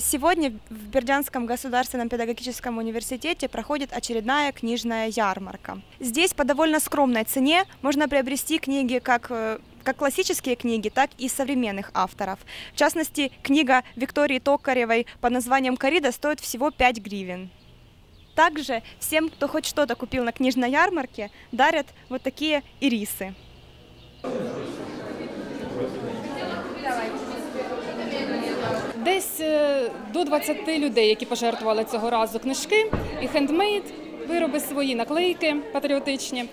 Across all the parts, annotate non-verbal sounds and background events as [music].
Сегодня в Бердянском государственном педагогическом университете проходит очередная книжная ярмарка. Здесь по довольно скромной цене можно приобрести книги как э, как классические книги, так и современных авторов. В частности, книга Виктории Токаревой под названием «Корида» стоит всего 5 гривен. Также всем, кто хоть что-то купил на книжной ярмарке, дарят вот такие ирисы. Десь до 20 людей, які пожертвували цього разу книжки. І хендмейд, вироби свої наклейки патріотичні.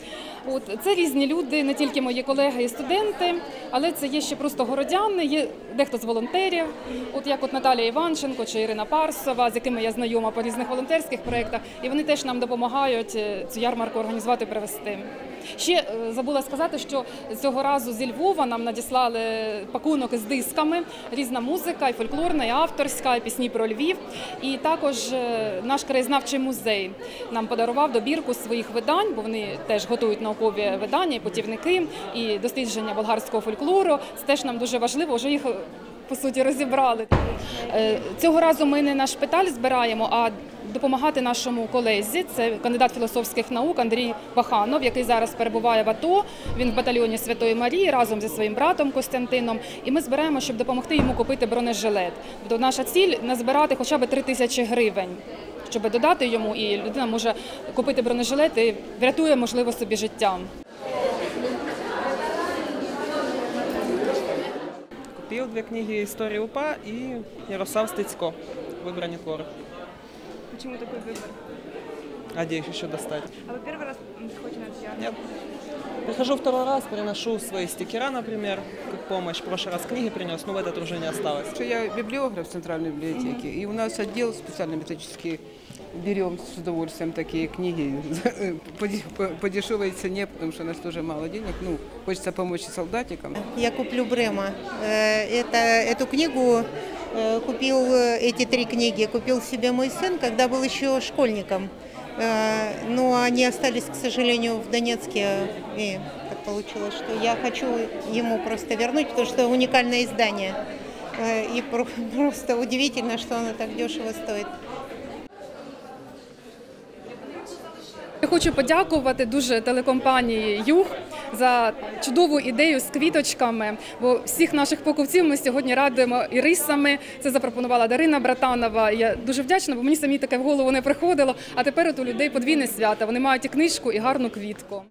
От це різні люди, не тільки мої колеги і студенти, але це є ще просто городяни, є дехто з волонтерів, от як от Наталія Іванченко чи Ірина Парсова, з якими я знайома по різних волонтерських проєктах, і вони теж нам допомагають е, цю ярмарку організувати і привести. Ще е, забула сказати, що цього разу зі Львова нам надіслали пакунок із дисками, різна музика, і фольклорна, і авторська, і пісні про Львів. І також е, наш краєзнавчий музей нам подарував добірку своїх видань, бо вони теж готують наукові видання, і путівники, і дослідження болгарського фольклору. Це теж нам дуже важливо. Вже їх по суті розібрали. Е, Цього разу ми не на шпиталь збираємо, а допомагати нашому колезі. Це кандидат філософських наук Андрій Баханов, який зараз перебуває в АТО. Він в батальйоні Святої Марії разом зі своїм братом Костянтином. І ми збираємо, щоб допомогти йому купити бронежилет. Тобто наша ціль назбирати хоча б 3 тисячі гривень. Щоб додати йому, і людина може купити бронежилет і врятує, можливо, собі життя. Купив дві книги історії УПА і Ярослав Стецько. Вибрані твори. Чому такий выбор? Их еще достать? А вы первый раз приходите на? Я прихожу второй раз, приношу свои стикера, например, как помощь. В прошлый раз книги принес, но в этот уже не осталось. Что я библиограф Центральной библиотеки, и у нас отдел специально методический. Берем с удовольствием такие книги [laughs] по, де- по- по дешевой цене, потому что у нас тоже мало денег. Ну, хочется помочь солдатикам. Я куплю Брема. Э, Это, эту книгу э, купил, э, эти три книги купил себе мой сын, когда был еще школьником. Э, Но они остались, к сожалению, в Донецке. И так получилось, что я хочу ему просто вернуть, потому что уникальное издание. Э, И про- [laughs] просто удивительно, что оно так дешево стоит. Я хочу подякувати дуже телекомпанії Юг за чудову ідею з квіточками. Бо всіх наших покупців ми сьогодні радуємо і рисами. Це запропонувала Дарина Братанова. Я дуже вдячна, бо мені самі таке в голову не приходило. А тепер от у людей подвійне свято. Вони мають і книжку, і гарну квітку.